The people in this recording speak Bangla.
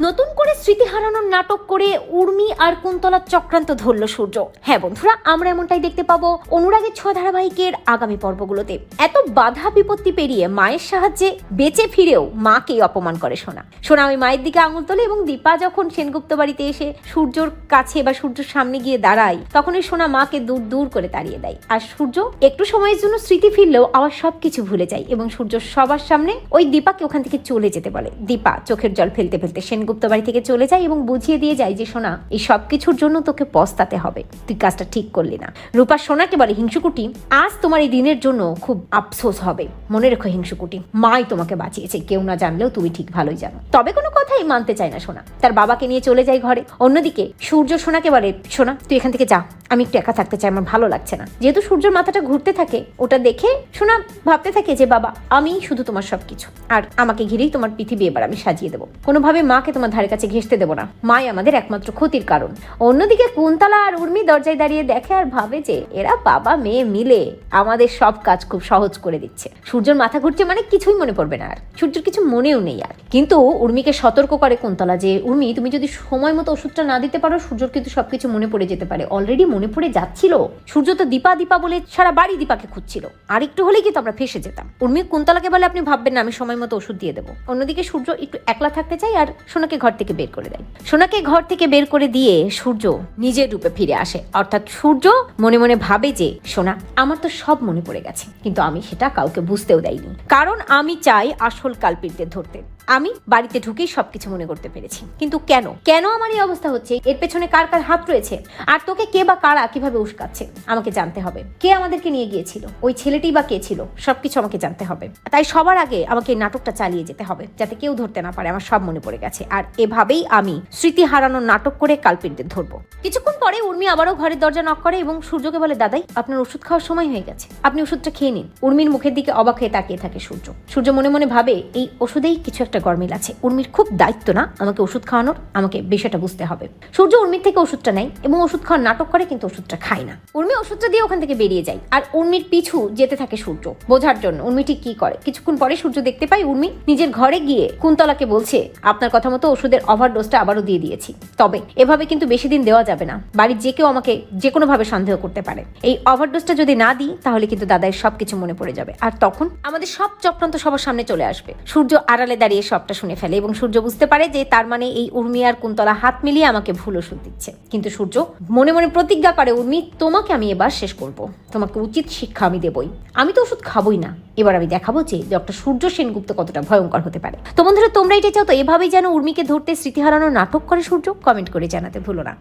নতুন করে স্মৃতি হারানোর নাটক করে উর্মি আর কুন্তলার চক্রান্ত ধরল সূর্য। হ্যাঁ বন্ধুরা, আমরা এমনটাই দেখতে পাবো অনুরাগের ছোঁয়া ধারাবাহিকের আগামী পর্বগুলোতে। এত বাধা বিপত্তি পেরিয়ে মায়ের সাহায্যে বেঁচে ফিরেও মাকেই অপমান করে সোনা। সোনা ওই মায়ের দিকে আঙুল তোলে এবং দীপা যখন সেনগুপ্ত বাড়িতে এসে সূর্যর কাছে বা সূর্যর সামনে গিয়ে দাঁড়ায়, তখনই সোনা মাকে দূর দূর করে তাড়িয়ে দেয়। আর সূর্য একটু সময়ের জন্য স্মৃতি ফিরলেও আবার সবকিছু ভুলে যায় এবং সূর্য সবার সামনে ওই দীপাকে ওখান থেকে চলে যেতে বলে। দীপা চোখের জল ফেলতে ফেলতে সেনগুপ্ত বাড়ি থেকে চলে যায় এবং বুঝিয়ে দিয়ে যায় যে, সোনা, এই সব কিছুর জন্য তোকে পস্তাতে হবে। তুই কাজটা ঠিক করলি না। রূপা সোনাকে বলে, হিংসুকুটি, আজ তোমার এই দিনের জন্য খুব আফসোস হবে। মনে রেখো হিংসুকুটি, মাই তোমাকে বাঁচিয়েছে। কেউ না জানলেও তুমি ঠিক ভালোই জানো। তবে কোনো কথাই মানতে চায় না সোনা। তার বাবাকে নিয়ে চলে যায় ঘরে। অন্যদিকে সূর্য সোনাকে বলে, সোনা, তুই এখান থেকে যা। আমি একটু একা থাকতে চাই, আমার ভালো লাগছে না। যেহেতু সূর্যের মাথাটা ঘুরতে থাকে, ওটা দেখে সোনা ভাবতে থাকে যে, বাবা আমি শুধু তোমার সবকিছু। আর আমাকে ঘিরেই তোমার পৃথিবী এবার আমি সাজিয়ে দেবো। কোনোভাবে মাকে তোমার ধারে কাছে ঘেসতে দেবো না। মাই আমাদের একমাত্র ক্ষতির কারণ। অন্যদিকে কুন্তলা আর উর্মি দরজায় দাঁড়িয়ে দেখে আর ভাবে যে এরা বাবা মেয়ে মিলে আমাদের সব কাজ খুব সহজ করে দিচ্ছে। সূর্যর মাথা ঘুরছে মানে কিছুই মনে পড়বে না আর। সূর্যের কিছু মনেও নেই আর। কিন্তু উর্মিকে সতর্ক করে কুন্তলা যে, উর্মি, তুমি যদি সময় মতো ওষুধটা না দিতে পারো, সূর্যর কিন্তু সবকিছু মনে পড়ে যেতে পারে। অলরেডি মনে পড়ে যাচ্ছিল। সূর্য তো দীপা দীপা বলে সারা বাড়ি দীপাকে খুঁজছিল। আর একটু হলেই কিন্তু আমরা ফেসে যেতাম। উর্মি কুন্তলাকে বলে, আপনি ভাববেন না, আমি সময় মতো ওষুধ দিয়ে দেবো। অন্যদিকে সূর্য একটু একলা থাকতে চাই আর সোনাকে ঘর থেকে বের করে দেয়। সোনাকে ঘর থেকে বের করে দিয়ে সূর্য নিজের রূপে ফিরে আসে। অর্থাৎ সূর্য মনে মনে ভাবে যে, সোনা, আমার তো সব মনে পড়ে গেছে। কিন্তু আমি সেটা কাউকে বুঝতেও দেয়নি। কারণ আমি চাই আসল কালপিটদের ধরতে। আমি বাড়িতে ঢুকেই সবকিছু মনে করতে পেরেছি। কিন্তু কেন? কেন আমার এই অবস্থা হচ্ছে? এর পেছনে কার কার হাত রয়েছে? আর তোকে কে বা কারা কীভাবে উস্কাচ্ছে? আমাকে জানতে হবে। কে আমাদেরকে নিয়ে গিয়েছিল? ওই ছেলেটি বা কে ছিল? সবকিছু আমাকে জানতে হবে। তাই সবার আগে আমাকে এই নাটকটা চালিয়ে যেতে হবে, যাতে কেউ ধরতে না পারে। আমার সব মনে পড়ে গেছে। আর এভাবেই আমি স্মৃতি হারানোর নাটক করে কালপিটদের ধরবো। কিছুক্ষণ পরে উর্মি আবারও ঘরের দরজা নক করে এবং সূর্যকে বলে, দাদাই, আপনার ওষুধ খাওয়ার সময় হয়ে গেছে। আপনি ওষুধটা খেয়ে নিন। উর্মির মুখের দিকে অবাক হয়ে তাকিয়ে থাকে সূর্য। সূর্য মনে মনে ভাবে, এই ওষুধেই কিছু একটা গরমিল আছে। উর্মির খুব দায়িত্ব না আমাকে ওষুধ খাওয়ানোর, আমাকে বিষয়টা বুঝতে হবে। সূর্য উর্মির থেকে ওষুধটা নেয় এবং ওষুধ খাওয়ার নাটক করে কিন্তু ওষুধটা খায় না। উর্মি ওষুধটা দিয়ে ওখান থেকে বেরিয়ে যায় আর উর্মির পিছু যেতে থাকে সূর্য। বোঝার জন্য উর্মি ঠিক কি করে? কিছুক্ষণ পরে সূর্য দেখতে পায় উর্মি নিজের ঘরে গিয়ে কুন্তলাকে বলছে, আপনার কথা মতো ওষুধের ওভারডোজটা আবারও দিয়ে দিয়েছি। তবে এভাবে কিন্তু বেশি দিন দেওয়া যাবে না। বাড়ির যে কেউ আমাকে যে কোনো ভাবে সন্দেহ করতে পারে। এই ওভারডোজটা যদি না দিই, তাহলে কিন্তু দাদার সবকিছু মনে পড়ে যাবে। আর তখন আমাদের সব চক্রান্ত সবার সামনে চলে আসবে। সূর্য আড়ালে দাঁড়িয়ে সবটা শুনে ফেলে এবং সূর্য বুঝতে পারে যে তার মানে এই উর্মি আর কুন্তলা হাত মিলিয়ে আমাকে ভুল ওষুধ দিচ্ছে। কিন্তু সূর্য, মনে মনে প্রতিজ্ঞা করে, উর্মি, তোমাকে আমি এবার শেষ করব। তোমাকে উচিত শিক্ষা আমি দেবই। আমি তো ওষুধ খাবোই না। এবার আমি দেখাবো যে ডক্টর সূর্য সেনগুপ্ত কতটা ভয়ঙ্কর হতে পারে। তো বন্ধুরা, তোমরা এটা চাও তো এভাবেই যেন উর্মিকে ধরতে স্মৃতি হারানোর নাটক করে সূর্য? কমেন্ট করে জানাতে ভুলো না।